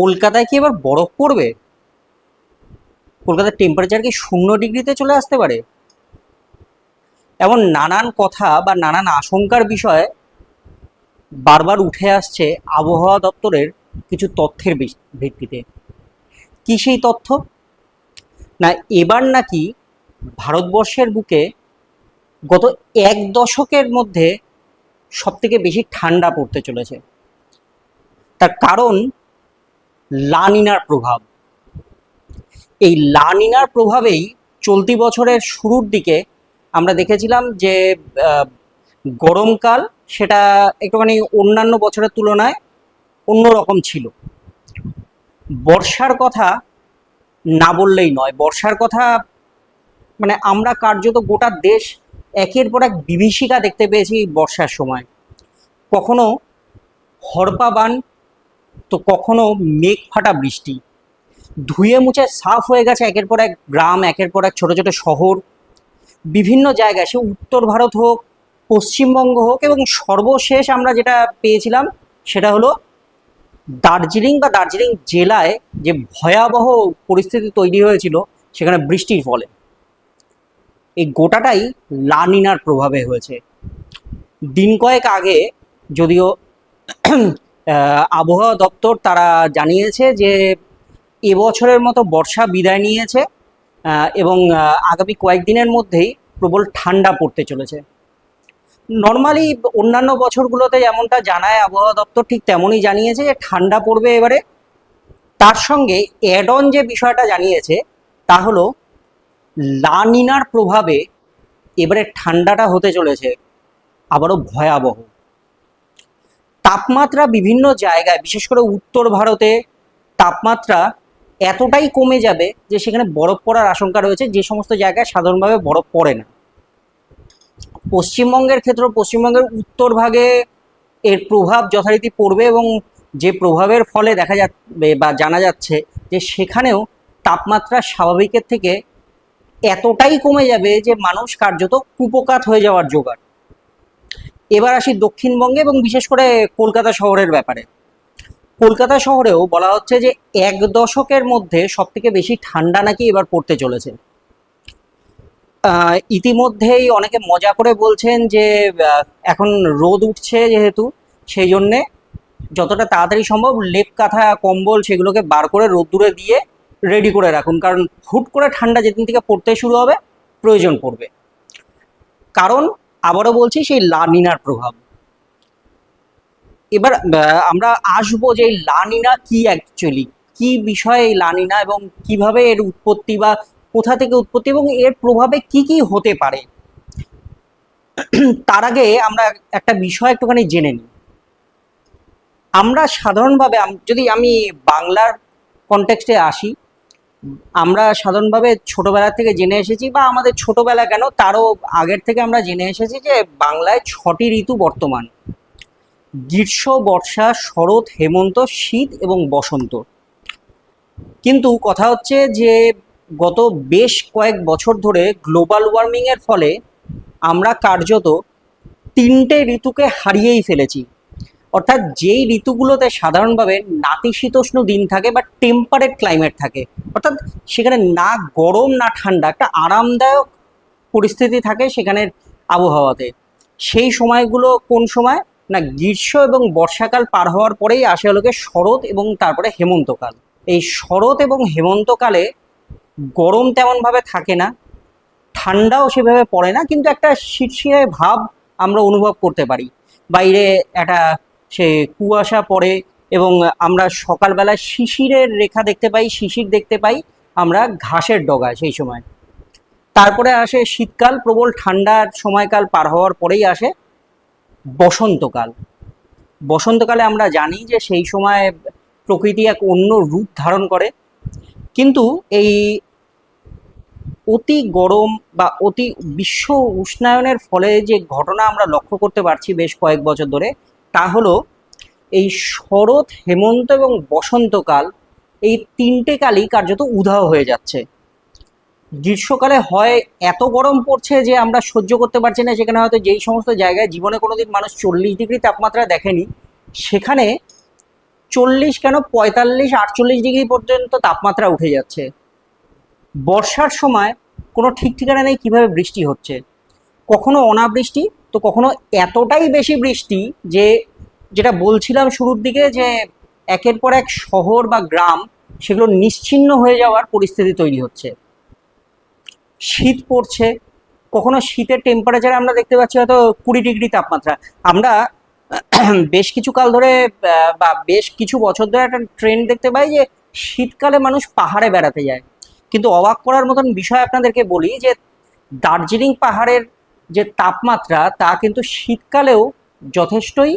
কলকাতায় কি এবার বরফ পড়বে? কলকাতার টেম্পারেচার কি শূন্য ডিগ্রিতে চলে আসতে পারে? এমন নানান কথা বা নানান আশঙ্কার বিষয় বারবার উঠে আসছে আবহাওয়া দপ্তরের কিছু তথ্যের ভিত- ভিত্তিতে। কি সেই তথ্য? না, এবার নাকি ভারতবর্ষের বুকে গত এক দশকের মধ্যে সবথেকে বেশি ঠান্ডা পড়তে চলেছে। তার কারণ লানিনার প্রভাব। এই লানিনার প্রভাবেই চলতি বছরের শুরুর দিকে আমরা দেখেছিলাম যে গরমকাল সেটা একটুখানি অন্যান্য বছরের তুলনায় অন্যরকম ছিল। বর্ষার কথা না বললেই নয়। বর্ষার কথা মানে আমরা কার্যত গোটা দেশ একের পর এক বিভীষিকা দেখতে পেয়েছি বর্ষার সময়। কখনো হরপা বান তো কখনো মেঘ ফাটা বৃষ্টি। ধুয়ে মুছে সাফ হয়ে গেছে একের পর এক গ্রাম, একের পর এক ছোট ছোট শহর। বিভিন্ন জায়গায় সে উত্তর ভারত হোক, পশ্চিমবঙ্গ হোক এবং সর্বশেষ আমরা যেটা পেয়েছিলাম সেটা হলো দার্জিলিং বা দার্জিলিং জেলায় যে ভয়াবহ পরিস্থিতি তৈরি হয়েছিল সেখানে বৃষ্টির ফলে। এই গোটাটাই লানিনার প্রভাবে হয়েছে। দিন কয়েক আগে যদিও আবহাওয়া দপ্তর তারা জানিয়েছে যে এবছরের মতো বর্ষা বিদায় নিয়েছে এবং আগামী কয়েকদিনের মধ্যেই প্রবল ঠান্ডা পড়তে চলেছে। নর্মালি অন্যান্য বছরগুলোতে যেমনটা জানায় আবহাওয়া দপ্তর, ঠিক তেমনই জানিয়েছে যে ঠান্ডা পড়বে এবারে। তার সঙ্গে অ্যাড অন যে বিষয়টা জানিয়েছে, তা হলো লানিনার প্রভাবে এবারে ঠান্ডাটা হতে চলেছে, আবারও ভয়াবহ। তাপমাত্রা বিভিন্ন জায়গায়, বিশেষ করে উত্তর ভারতে তাপমাত্রা এতটাই কমে যাবে যে সেখানে বরফ পড়ার আশঙ্কা রয়েছে, যে সমস্ত জায়গায় সাধারণভাবে বরফ পড়ে না। পশ্চিমবঙ্গের ক্ষেত্রে, পশ্চিমবঙ্গের উত্তর ভাগে এর প্রভাব যথারীতি পড়বে এবং যে প্রভাবের ফলে দেখা যাবে বা জানা যাচ্ছে যে সেখানেও তাপমাত্রা স্বাভাবিকের থেকে এতটাই কমে যাবে যে মানুষ কার্যত কুপকাত হয়ে যাওয়ার জোগাড়। এবার আসি দক্ষিণবঙ্গে এবং বিশেষ করে কলকাতা শহরের ব্যাপারে। কলকাতা শহরেও বলা হচ্ছে যে এক দশকের মধ্যে সব থেকে বেশি ঠান্ডা নাকি এবার পড়তে চলেছে। ইতিমধ্যেই অনেকে মজা করে বলছেন যে এখন রোদ উঠছে যেহেতু, সেই জন্যে যতটা তাড়াতাড়ি সম্ভব লেপ কাঁথা, কম্বল সেগুলোকে বার করে রোদ্দুরে দিয়ে রেডি করে রাখুন, কারণ হুট করে ঠান্ডা যেদিন থেকে পড়তে শুরু হবে, প্রয়োজন পড়বে। কারণ আবারও বলছি সেই লানিনার প্রভাব। এবার আমরা আসব যে লানিনা কি অ্যাকচুয়ালি কি বিষয়ে এই লানিনা এবং কীভাবে এর উৎপত্তি বা কোথা থেকে উৎপত্তি এবং এর প্রভাবে কি কি হতে পারে? তার আগে আমরা একটা বিষয় একটুখানি জেনে নিই। আমরা সাধারণভাবে যদি আমি বাংলার কনটেক্সটে আসি আমরা সাধারণভাবে ছোটবেলা থেকে জেনে এসেছি বা আমাদের ছোটবেলা কেন তারও আগের থেকে আমরা জেনে এসেছি যে বাংলায় ছটি ঋতু বর্তমান। গ্রীষ্ম, বর্ষা, শরৎ, হেমন্ত, শীত এবং বসন্ত। কিন্তু কথা হচ্ছে যে গত বেশ কয়েক বছর ধরে গ্লোবাল ওয়ার্মিংয়ের ফলে আমরা কার্যত তিনটে ঋতুকে হারিয়েই ফেলেছি। অর্থাৎ যেই ঋতুগুলোতে সাধারণভাবে নাতিশীতোষ্ণ দিন থাকে বা টেম্পারেট ক্লাইমেট থাকে, অর্থাৎ সেখানে না গরম, না ঠান্ডা, একটা আরামদায়ক পরিস্থিতি থাকে সেখানের আবহাওয়াতে। সেই সময়গুলো কোন সময়? না, গ্রীষ্ম এবং বর্ষাকাল পার হওয়ার পরেই আসে হলোকে শরৎ এবং তারপরে হেমন্তকাল। এই শরৎ এবং হেমন্তকালে গরম তেমনভাবে থাকে না, ঠান্ডাও সেভাবে পড়ে না, কিন্তু একটা শীতশিরে ভাব আমরা অনুভব করতে পারি। বাইরে একটা সে কুয়াশা পড়ে এবং আমরা সকালবেলায় শিশিরের রেখা দেখতে পাই, শিশির দেখতে পাই আমরা ঘাসের ডগায় সেই সময়। তারপরে আসে শীতকাল, প্রবল ঠান্ডার সময়কাল পার হওয়ার পরেই আসে বসন্তকাল। বসন্তকালে আমরা জানি যে সেই সময় প্রকৃতি এক অন্য রূপ ধারণ করে। কিন্তু এই অতি গরম বা অতি বিশ্ব উষ্ণায়নের ফলে যে ঘটনা আমরা লক্ষ্য করতে পারছি বেশ কয়েক বছর ধরে তা হলো, এই শরৎ, হেমন্ত এবং বসন্তকাল এই তিনটে কালই কার্যত উধাও হয়ে যাচ্ছে। গ্রীষ্মকালে হয় এত গরম পড়ছে যে আমরা সহ্য করতে পারছি না, সেখানে হয়তো যেই সমস্ত জায়গায় জীবনে কোনোদিন মানুষ চল্লিশ ডিগ্রি তাপমাত্রা দেখেনি, সেখানে চল্লিশ কেন পঁয়তাল্লিশ, আটচল্লিশ ডিগ্রি পর্যন্ত তাপমাত্রা উঠে যাচ্ছে। বর্ষার সময় কোনো ঠিক ঠিকানা নেই কীভাবে বৃষ্টি হচ্ছে। কখনো অনাবৃষ্টি তো কখনো এতটাই বেশি বৃষ্টি যে, যেটা বলছিলাম শুরুর দিকে যে, একের পর এক শহর বা গ্রাম সেগুলো নিশ্চিহ্ন হয়ে যাওয়ার পরিস্থিতি তৈরি হচ্ছে। শীত পড়ছে, কখনো শীতের টেম্পারেচার আমরা দেখতে পাচ্ছি হয়তো কুড়ি ডিগ্রি তাপমাত্রা। আমরা বেশ কিছু কাল ধরে বা বেশ কিছু বছর ধরে একটা ট্রেন্ড দেখতে পাই যে, শীতকালে মানুষ পাহাড়ে বেড়াতে যায়। কিন্তু অবাক করার মতন বিষয় আপনাদেরকে বলি যে, দার্জিলিং পাহাড়ের যে তাপমাত্রা তা কিন্তু শীতকালেও যথেষ্টই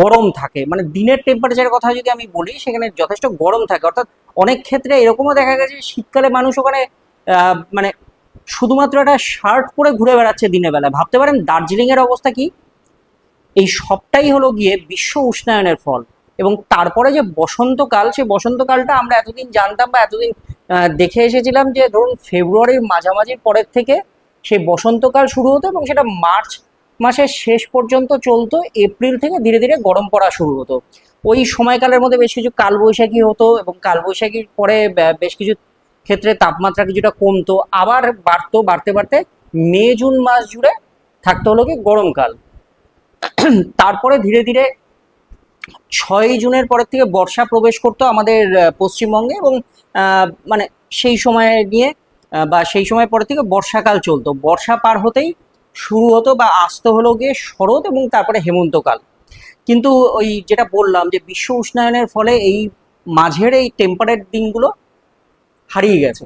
গরম থাকে। মানে দিনের টেম্পারেচারের কথা যদি আমি বলি, সেখানে যথেষ্ট গরম থাকে। অর্থাৎ অনেক ক্ষেত্রে এরকমও দেখা গেছে শীতকালে মানুষ ওখানে মানে শুধুমাত্র একটা শার্ট পরে ঘুরে বেড়াচ্ছে দিনের বেলা ভাবতে পারেন দার্জিলিং এর অবস্থা কি? এই সবটাই হলো গিয়ে বিশ্ব উষ্ণায়নের ফল। এবং তারপরে যে বসন্তকাল সেই বসন্তকালটা আমরা এতদিন জানতাম বা এতদিন দেখে এসেছিলাম যে ধরুন ফেব্রুয়ারির মাঝামাঝির পরের থেকে সেই বসন্তকাল শুরু হতো এবং সেটা মার্চ মাসের শেষ পর্যন্ত চলতো, এপ্রিল থেকে ধীরে ধীরে গরম পড়া শুরু হতো। ওই সময়কালের মধ্যে বেশ কিছু কালবৈশাখী হতো এবং কালবৈশাখীর পরে বেশ কিছু ক্ষেত্রে তাপমাত্রা কিছুটা কমতো। আবার বাড়তো, বাড়তে বাড়তে মে, জুন মাস জুড়ে থাকতে হলো কি গরমকাল। তারপরে ধীরে ধীরে ছয়ই জুনের পরের থেকে বর্ষা প্রবেশ করতো আমাদের পশ্চিমবঙ্গে এবং মানে সেই সময় নিয়ে বা সেই সময় পরে থেকে বর্ষাকাল চলতো। বর্ষা পার হতেই শুরু হতো বা আসতে হলো গিয়ে শরৎ এবং তারপরে হেমন্তকাল। কিন্তু ওই যেটা বললাম যে বিশ্ব উষ্ণায়নের ফলে এই মাঝের এই টেম্পারেট দিনগুলো হারিয়ে গেছে।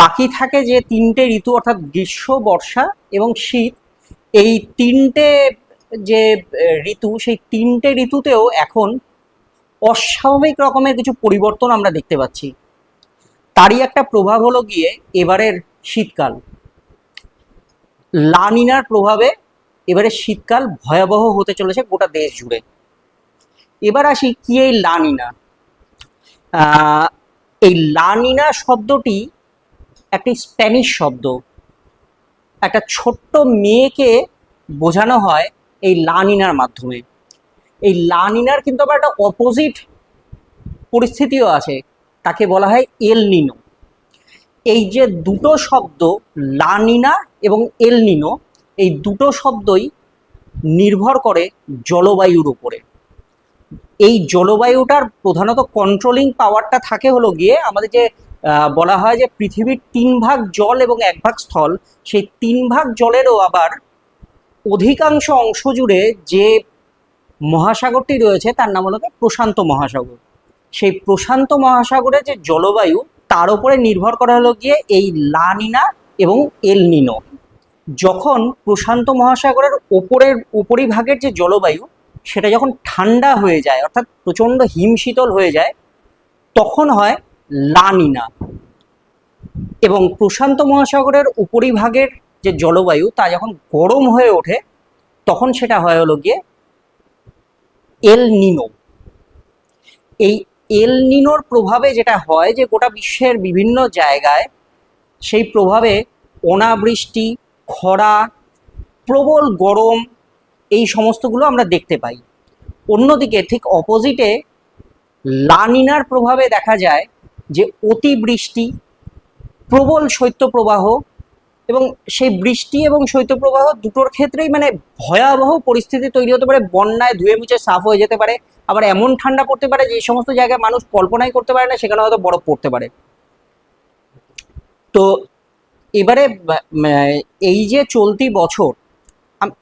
বাকি থাকে যে তিনটে ঋতু অর্থাৎ গ্রীষ্ম, বর্ষা এবং শীত, এই তিনটে যে ঋতু, সেই তিনটে ঋতুতেও এখন অস্বাভাবিক রকমের কিছু পরিবর্তন আমরা দেখতে পাচ্ছি। তারই একটা প্রভাব হলো গিয়ে এবারের শীতকাল। লানিনার প্রভাবে এবারে শীতকাল ভয়াবহ হতে চলেছে গোটা দেশ জুড়ে। এবার আসি কি এই লানিনা? এই লানিনা শব্দটি একটি স্প্যানিশ শব্দ। একটা ছোট্ট মেয়েকে বোঝানো হয় এই লানিনার মাধ্যমে। এই লানিনার কিন্তু আবার একটা অপোজিট পরিস্থিতিও আছে। তাকে বলা হয় এল নিনো। এই যে দুটো শব্দ লানিনা এবং এল নিনো, এই দুটো শব্দই নির্ভর করে জলবায়ুর উপরে। এই জলবায়ুটার প্রধানত কন্ট্রোলিং পাওয়ারটা থাকে হলো গিয়ে আমাদের যে বলা হয় যে পৃথিবীর তিন ভাগ জল এবং এক ভাগ স্থল, সেই তিন ভাগ জলেরও আবার অধিকাংশ অংশ জুড়ে যে মহাসাগরটি রয়েছে, তার নাম হলো প্রশান্ত মহাসাগর। সেই প্রশান্ত মহাসাগরের যে জলবায়ু, তার উপরে নির্ভর করা হলো গিয়ে এই লানিনা এবং এল নিনো। যখন প্রশান্ত মহাসাগরের ওপরের উপরিভাগের যে জলবায়ু, সেটা যখন ঠান্ডা হয়ে যায়, অর্থাৎ প্রচণ্ড হিমশীতল হয়ে যায়, তখন হয় লানিনা এবং প্রশান্ত মহাসাগরের উপরিভাগের যে জলবায়ু, তা যখন গরম হয়ে ওঠে, তখন সেটা হয় হলো গিয়ে এল নিনো। এই এল নিনোর প্রভাবে যেটা হয় যে গোটা বিশ্বের বিভিন্ন জায়গায় সেই প্রভাবে অনাবৃষ্টি, খরা, প্রবল গরম এই সমস্তগুলো আমরা দেখতে পাই। অন্যদিকে ঠিক অপোজিটে লানিনার প্রভাবে দেখা যায় যে অতিবৃষ্টি, প্রবল শৈত্যপ্রবাহ এবং সেই বৃষ্টি এবং শৈত্যপ্রবাহ দুটোর ক্ষেত্রেই মানে ভয়াবহ পরিস্থিতি তৈরি হতে পারে, বন্যায় ধুয়ে মুছে সাফ হয়ে যেতে পারে, আবার এমন ঠান্ডা পড়তে পারে যে সমস্ত জায়গায় মানুষ কল্পনাই করতে পারে না, সেখানে হয়তো বরফ পড়তে পারে। তো এবারে এই যে চলতি বছর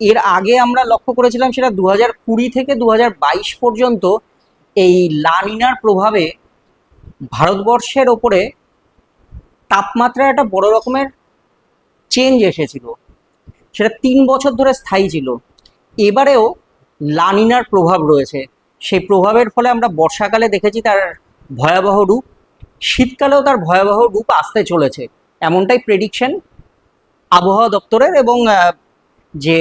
এর আগে আমরা লক্ষ্য করেছিলাম সেটা দু কুড়ি থেকে দু হাজার বাইশ পর্যন্ত এই লানিনার প্রভাবে ভারতবর্ষের ওপরে তাপমাত্রা একটা বড় রকমের চেঞ্জ এসেছিল। সেটা তিন বছর ধরে স্থায়ী ছিল। এবারেও লানিনার প্রভাব রয়েছে। সেই প্রভাবের ফলে আমরা বর্ষাকালে দেখেছি তার ভয়াবহ রূপ। শীতকালেও তার ভয়াবহ রূপ আসতে চলেছে। এমনটাই প্রেডিকশন আবহাওয়া দপ্তরের এবং যে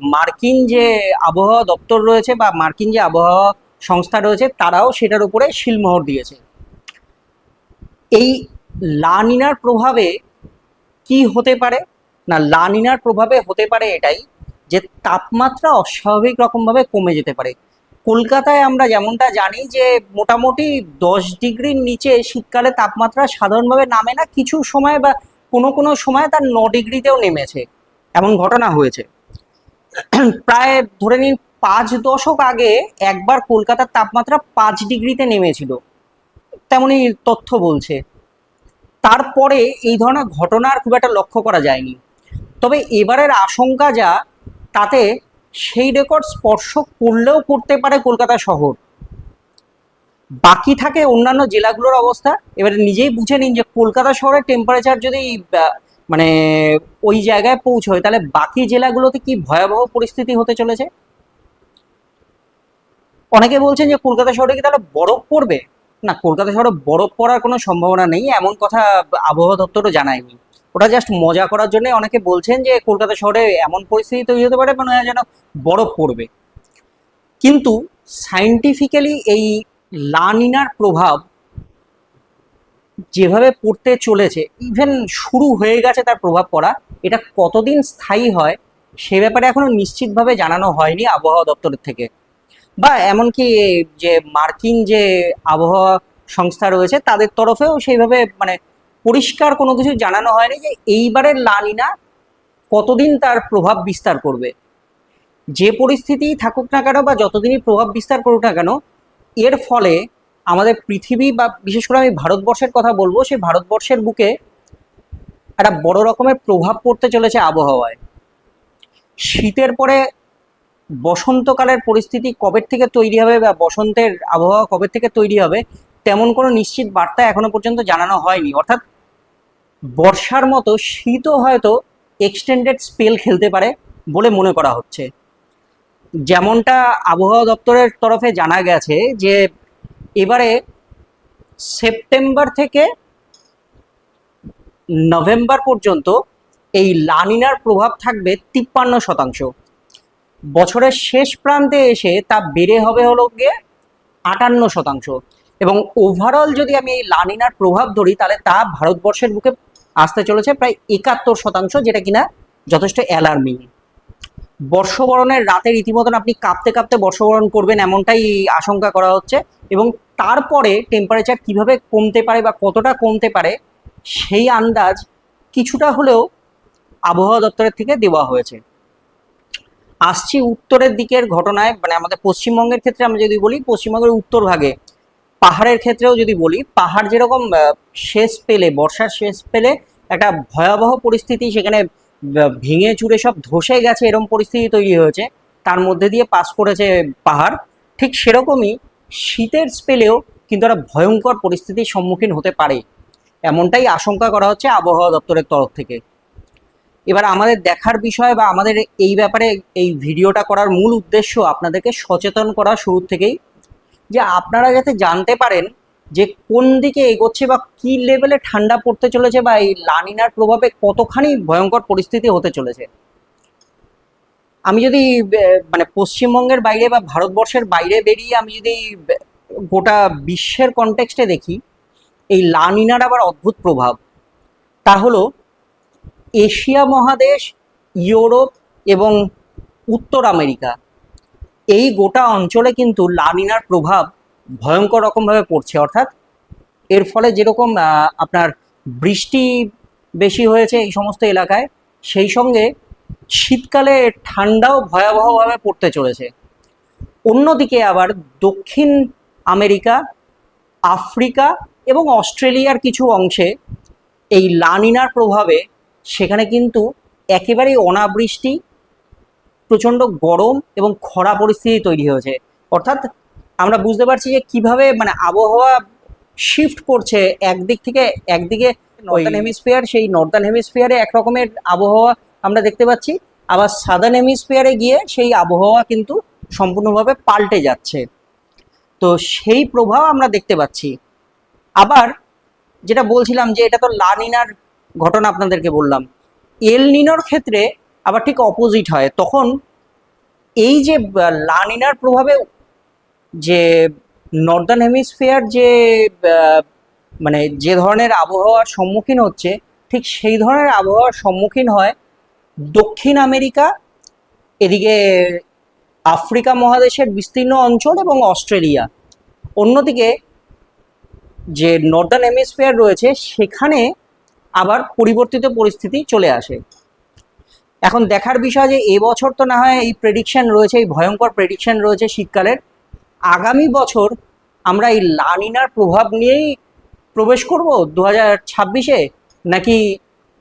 মার্কিন যে আবহাওয়া দপ্তর রয়েছে বা মার্কিন যে আবহাওয়া সংস্থা রয়েছে, তারাও সেটার উপরে শিলমোহর দিয়েছে। এই লানিনার প্রভাবে কি হতে পারে? না, লানিনার প্রভাবে হতে পারে এটাই যে তাপমাত্রা অস্বাভাবিক রকমভাবে কমে যেতে পারে। কলকাতায় আমরা যেমনটা জানি যে মোটামুটি দশ ডিগ্রির নিচে শীতকালে তাপমাত্রা সাধারণভাবে নামে না, কিছু সময় বা কোনো কোনো সময় তার ন ডিগ্রিতেও নেমেছে। এমন ঘটনা হয়েছে। প্রায় ধরে নিন পাঁচ দশক আগে একবার কলকাতার তাপমাত্রা পাঁচ ডিগ্রিতে নেমেছিল। তেমনই তথ্য বলছে। তারপরে এই ধরনের ঘটনার খুব একটা লক্ষ্য করা যায়নি। তবে এবারের আশঙ্কা যা, তাতে সেই রেকর্ড স্পর্শ করলেও করতে পারে কলকাতা শহর। বাকি থাকে অন্যান্য জেলাগুলোর অবস্থা। এবারে নিজেই বুঝে নিন যে কলকাতা শহরের টেম্পারেচার যদি মানে ওই জায়গায় পৌঁছয়, তাহলে বাকি জেলাগুলোতে কি ভয়াবহ পরিস্থিতি হতে চলেছে? অনেকে বলছেন যে কলকাতা শহরে কি তাহলে বরফ পড়বে? না, কলকাতা শহরে বরফ পড়ার কোনো সম্ভাবনা নেই, এমন কথা আবহাওয়া দপ্তরও জানায়নি। ওটা জাস্ট মজা করার জন্য অনেকে বলছেন যে কলকাতা শহরে এমন পরিস্থিতি তৈরি হতে পারে, মনে যেন বরফ পড়বে। কিন্তু সাইন্টিফিক্যালি এই লানিনার প্রভাব যেভাবে পড়তে চলেছে ইভেন শুরু হয়ে গেছে তার প্রভাব পড়া, এটা কতদিন স্থায়ী হয়, সে ব্যাপারে এখনও নিশ্চিতভাবে জানানো হয়নি আবহাওয়া দপ্তরের থেকে। বা এমনকি যে মার্কিন যে আবহাওয়া সংস্থা রয়েছে, তাদের তরফেও সেইভাবে মানে পরিষ্কার কোনো কিছু জানানো হয়নি যে এইবারের লানিনা কতদিন তার প্রভাব বিস্তার করবে। যে পরিস্থিতি থাকুক না কেন বা যতদিনই প্রভাব বিস্তার করুক না কেন, এর ফলে আমাদের পৃথিবী বা বিশেষ করে আমি ভারতবর্ষের কথা বলব সেই ভারতবর্ষের বুকে একটা বড় রকমের প্রভাব পড়তে চলেছে আবহাওয়ায়। শীতের পরে বসন্তকালের পরিস্থিতি কবে থেকে তৈরি হবে বা বসন্তের আবহাওয়া কবে থেকে তৈরি হবে, তেমন কোনো নিশ্চিত বার্তা এখনও পর্যন্ত জানানো হয়নি। অর্থাৎ বর্ষার মতো শীতও হয়তো এক্সটেন্ডেড স্পেল খেলতে পারে বলে মনে করা হচ্ছে। যেমনটা আবহাওয়া দপ্তরের তরফে জানা গেছে যে, এবারে সেপ্টেম্বর থেকে নভেম্বর পর্যন্ত এই লানিনার প্রভাব থাকবে তিপ্পান্ন শতাংশ। বছরের শেষ প্রান্তে এসে তা বেড়ে হবে হলো গিয়ে আটান্ন শতাংশ। এবং ওভারঅল যদি আমি এই লানিনার প্রভাব ধরি, তাহলে তা ভারতবর্ষের বুকে আসতে চলেছে প্রায় একাত্তর শতাংশ, যেটা কিনা যথেষ্ট অ্যালার্মিং বর্ষবরণের রাতের রীতিমতন আপনি কাঁপতে কাঁপতে বর্ষবরণ করবেন এমনটাই আশঙ্কা করা হচ্ছে। এবং তারপরে টেম্পারেচার কীভাবে কমতে পারে বা কতটা কমতে পারে, সেই আন্দাজ কিছুটা হলেও আবহাওয়া দপ্তরের থেকে দেওয়া হয়েছে। আসছি উত্তরের দিকের ঘটনায় মানে আমাদের পশ্চিমবঙ্গের ক্ষেত্রে আমরা যদি বলি, পশ্চিমবঙ্গের উত্তর ভাগে, পাহাড়ের ক্ষেত্রেও যদি বলি, পাহাড় যেরকম শেষ পেলে, বর্ষার শেষ পেলে একটা ভয়াবহ পরিস্থিতি, সেখানে ভেঙে চুরে সব ধসে গেছে এরকম পরিস্থিতি তৈরি হয়েছে। তার মধ্যে দিয়ে পাস করেছে পাহাড়। ঠিক সেরকমই শীতের স্পেলেও কিন্তু একটা ভয়ঙ্কর পরিস্থিতির সম্মুখীন হতে পারে। এমনটাই আশঙ্কা করা হচ্ছে আবহাওয়া দপ্তরের তরফ থেকে। এবার আমাদের দেখার বিষয় বা আমাদের এই ব্যাপারে এই ভিডিওটা করার মূল উদ্দেশ্য আপনাদেরকে সচেতন করা শুরু থেকেই, যে আপনারা যাতে জানতে পারেন যে কোন দিকে এগোচ্ছে বা কি লেভেলে ঠান্ডা পড়তে চলেছে বা এই লানিনার প্রভাবে কতখানি ভয়ঙ্কর পরিস্থিতি হতে চলেছে। আমি যদি মানে পশ্চিমবঙ্গের বাইরে বা ভারতবর্ষের বাইরে বেরিয়ে আমি যদি গোটা বিশ্বের কনটেক্সটে দেখি, এই লানিনার আবার অদ্ভুত প্রভাব। তা হলো এশিয়া মহাদেশ, ইউরোপ এবং উত্তর আমেরিকা। এই গোটা অঞ্চলে কিন্তু লামিনার প্রভাব ভয়ঙ্কর রকমভাবে পড়ছে। অর্থাৎ এর ফলে যেরকম আপনার বৃষ্টি বেশি হয়েছে এই সমস্ত এলাকায়, সেই সঙ্গে শীতকালে ঠান্ডাও ভয়াবহভাবে পড়তে চলেছে। অন্যদিকে আবার দক্ষিণ আমেরিকা, আফ্রিকা এবং অস্ট্রেলিয়ার কিছু অংশে এই লানিনার প্রভাবে সেখানে কিন্তু একেবারেই অনাবৃষ্টি প্রচণ্ড গরম এবং খরা পরিস্থিতি তৈরি হয়েছে। অর্থাৎ আমরা বুঝতে পারছি যে কীভাবে মানে আবহাওয়া শিফট করছে একদিক থেকে একদিকে নর্দার্ন হেমিস্ফিয়ার সেই নর্দার্ন হেমিস্ফিয়ারে এক রকমের আবহাওয়া আমরা দেখতে পাচ্ছি। আবার সাদার্ন হেমিস্ফিয়ারে গিয়ে সেই আবহাওয়া কিন্তু সম্পূর্ণভাবে পাল্টে যাচ্ছে। তো সেই প্রভাব আমরা দেখতে পাচ্ছি। আবার যেটা বলছিলাম যে এটা তো লানিনার ঘটনা আপনাদেরকে বললাম। এল নিনোর ক্ষেত্রে আবার ঠিক অপোজিট হয়। তখন এই যে লানিনার প্রভাবে যে নর্দার্ন হেমিস্ফিয়ার যে মানে যে ধরনের আবহাওয়ার সম্মুখীন হচ্ছে, ঠিক সেই ধরনের আবহাওয়ার সম্মুখীন হয় দক্ষিণ আমেরিকা, এদিকে আফ্রিকা মহাদেশের বিস্তীর্ণ অঞ্চল এবং অস্ট্রেলিয়া। অন্যদিকে যে নর্দার্ন হেমিসফিয়ার রয়েছে, সেখানে আবার পরিবর্তিত পরিস্থিতি চলে আসে। এখন দেখার বিষয় যে এবছর তো না হয় এই প্রেডিকশন রয়েছে, এই ভয়ঙ্কর প্রেডিকশন রয়েছে শীতকালের। আগামী বছর আমরা এই লানিনার প্রভাব নিয়েই প্রবেশ করব দু হাজার ছাব্বিশে? নাকি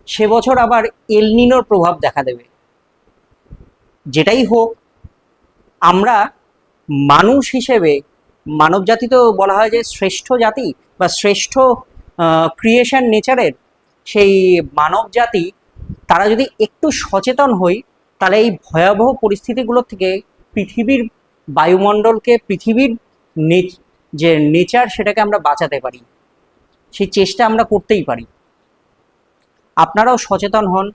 সে বছর আবার এলনিনোর প্রভাব দেখা দেবে? যেটাই হোক, আমরা মানুষ হিসেবে মানব জাতি তো বলা হয় যে শ্রেষ্ঠ জাতি বা শ্রেষ্ঠ ক্রিয়েশন নেচারের সেই মানব জাতি তারা যদি একটু সচেতন হই, তাহলে এই ভয়াবহ পরিস্থিতিগুলোর থেকে পৃথিবীর বায়ুমণ্ডলকে, পৃথিবীর যে নেচার সেটাকে আমরা বাঁচাতে পারি। সেই চেষ্টা আমরা করতেই পারি। আপনারাও সচেতন হন।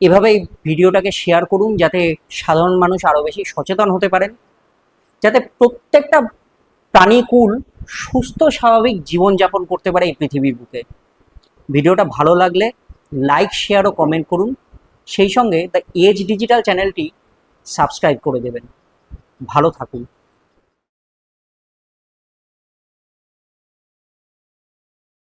এভাবেই ভিডিওটাকে শেয়ার করুন, যাতে সাধারণ মানুষ আরও বেশি সচেতন হতে পারেন। যাতে প্রত্যেকটা প্রাণীকুল সুস্থ, স্বাভাবিক জীবনযাপন করতে পারে এই পৃথিবীর বুকে। ভিডিওটা ভালো লাগলে লাইক শেয়ার ও কমেন্ট করুন। সেই সঙ্গে দ্য এজ ডিজিটাল চ্যানেলটি সাবস্ক্রাইব করে দেবেন। ভালো থাকুন।